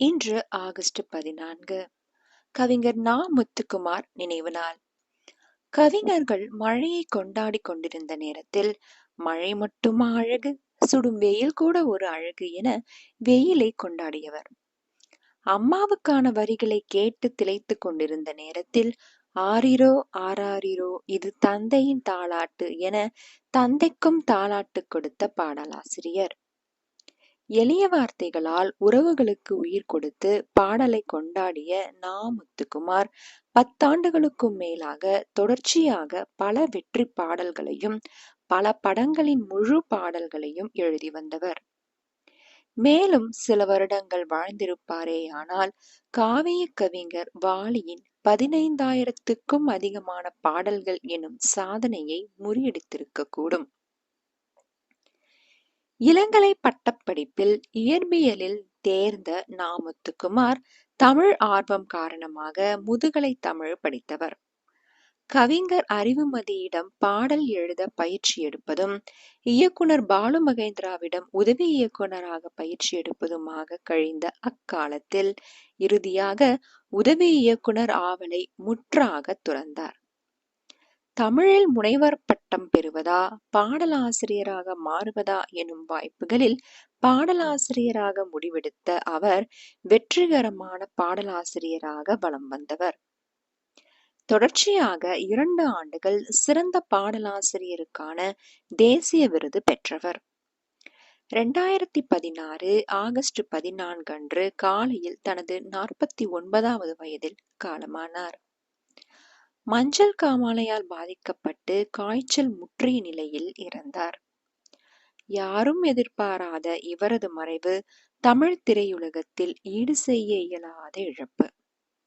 இன்று ஆகஸ்ட் பதினான்கு. கவிஞர் நா முத்துக்குமார் நினைவு நாள் கவிஞர்கள் மழையை கொண்டாடி கொண்டிருந்த நேரத்தில் மழை மட்டுமா அழகு சுடும் வெயில் கூட ஒரு அழகு என வெயிலை கொண்டாடியவர். அம்மாவுக்கான வரிகளை கேட்டு திளைத்து கொண்டிருந்த நேரத்தில் ஆரிரோ ஆராரிரோ இது தந்தையின் தாளாட்டு என தந்தைக்கும் தாளாட்டு கொடுத்த பாடலாசிரியர். எளிய வார்த்தைகளால் உறவுகளுக்கு உயிர் கொடுத்து பாடலை கொண்டாடிய நா. முத்துக்குமார் பத்தாண்டுகளுக்கும் மேலாக தொடர்ச்சியாக பல வெற்றி பாடல்களையும் பல படங்களின் முழு பாடல்களையும் எழுதி வந்தவர். மேலும் சில வருடங்கள் வாழ்ந்திருப்பாரேயானால் காவிய கவிஞர் வாலியின் பதினைந்தாயிரத்துக்கும் அதிகமான பாடல்கள் எனும் சாதனையை முறியடித்திருக்க கூடும். இளங்கலை பட்டப்படிப்பில் இயற்பியலில் தேர்ந்த நாமுத்துக்குமார் தமிழ் ஆர்வம் காரணமாக முதுகலை தமிழ் படித்தவர். கவிஞர் அறிவுமதியிடம் பாடல் எழுத பயிற்சி எடுப்பதும் இயக்குனர் பாலு மகேந்திராவிடம் உதவி இயக்குனராக பயிற்சி எடுப்பதுமாக கழிந்த அக்காலத்தில் இறுதியாக உதவி இயக்குனர் ஆவலை முற்றாக துறந்தார். தமிழில் முனைவர் பட்டம் பெறுவதா? பாடலாசிரியராக மாறுவதா? எனும் வாய்ப்புகளில் பாடலாசிரியராக முடிவெடுத்த அவர் வெற்றிகரமான பாடலாசிரியராக வலம் வந்தவர். தொடர்ச்சியாக இரண்டு ஆண்டுகள் சிறந்த பாடலாசிரியருக்கான தேசிய விருது பெற்றவர். இரண்டாயிரத்தி பதினாறு ஆகஸ்ட் பதினான்கு அன்று காலையில் தனது நாற்பத்தி ஒன்பதாவது வயதில் காலமானார். மஞ்சள் காமாலையால் பாதிக்கப்பட்டு காய்ச்சல் முற்றிய நிலையில் இறந்தார். யாரும் எதிர்பாராத இவரது மறைவு தமிழ் திரையுலகத்தில் ஈடு செய்ய இயலாத இழப்பு.